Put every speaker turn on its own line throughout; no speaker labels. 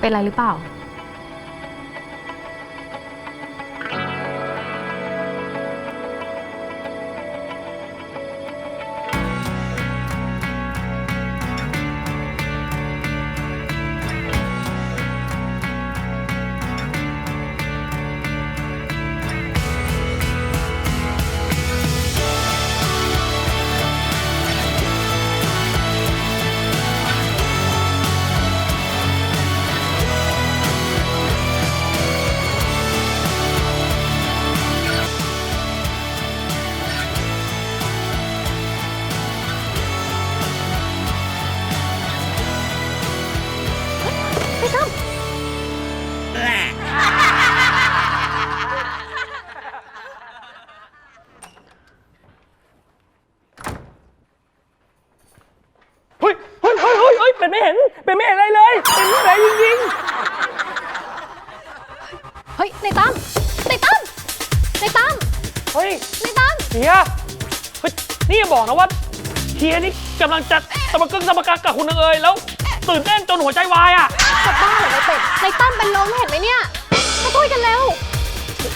เป็นไรหรือเปล่า
ห็น เป็นไม่เห็นอะไรเลย เป็นไม่เห็นอะไรจริง
เฮ้ยในตั้มในตั้มในตั้ม
ๆ เฮ้ย
ในตั้ม
เฮียเฮ้ยนี่อย่าบอกนะว่าเฮียนี่กำลังจะสมกึ่งสมกักกับคุณนางเอยแล้ว ตื่นเต้นจนหัวใจวายอะ
จะบ้าเหรอในเป็ดในตั้มเป็นลมเห็นไหมเนี่ยมาช่วยกันเร็ว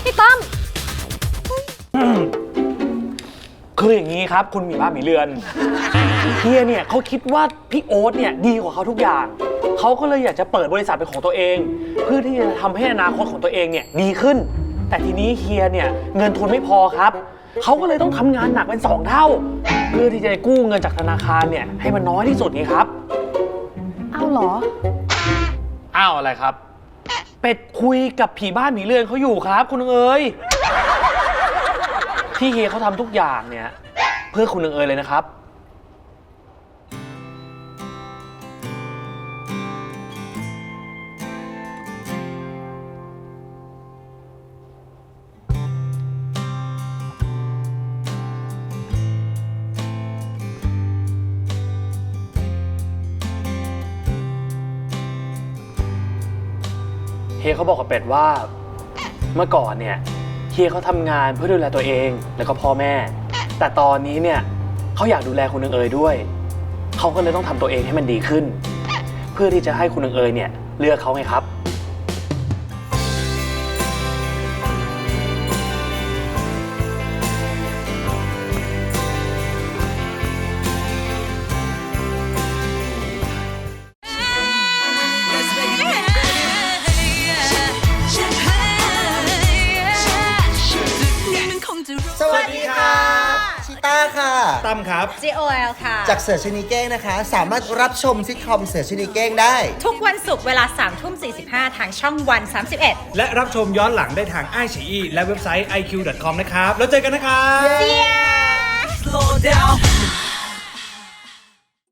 ในตั้ม
คืออย่างนี้ครับ คุณหมีบ้านหมีเรือนเฮียเนี่ยเขาคิดว่าพี่โอ๊ตเนี่ยดีกว่าเขาทุกอย่าง เขาก็เลยอยากจะเปิดบริษัทเป็นของตัวเอง เพื่อที่จะทำให้อนาคตของตัวเองเนี่ยดีขึ้น แต่ทีนี้เฮียเนี่ยเงินทุนไม่พอครับ เขาก็เลยต้องทำงานหนักเป็นสองเท่า เพื่อที่จะกู้เงินจากธนาคารเนี่ยให้มันน้อยที่สุดนี่ครับ
เอาเหรอ
อ้าวอะไรครับ เป็ดคุยกับผีบ้านหมีเรือนเขาอยู่ครับ คุณนางเอ๋ย ที่เฮียเขาทำทุกอย่างเนี่ย เพื่อคุณนางเอยเลยนะครับ เฮียเขาบอกกับเป็ดว่า เมื่อก่อนเนี่ย เฮียเขาทำงานเพื่อดูแลตัวเองแล้วก็พ่อแม่ แต่ตอนนี้เนี่ยเขาอยากดูแลคุณนางเอ๋ยด้วย เขาก็เลยต้องทำตัวเองให้มันดีขึ้น เพื่อที่จะให้คุณนางเอ๋ยเนี่ยเลือกเขาไงครับ
ค่ะ
ตั้มครับ
GOL ค่ะ
จากเสือชนีเก้งนะคะ สามารถรับชมซิทคอมเสือชนีเก้งได้
ทุกวันศุกร์เวลา3ทุ่ม45 ทางช่องวัน 31
และรับชมย้อนหลังได้ทางไอชีและเว็บไซต์ iq.com นะครับ แล้วเจอกันนะครับ
Yeah!
slow down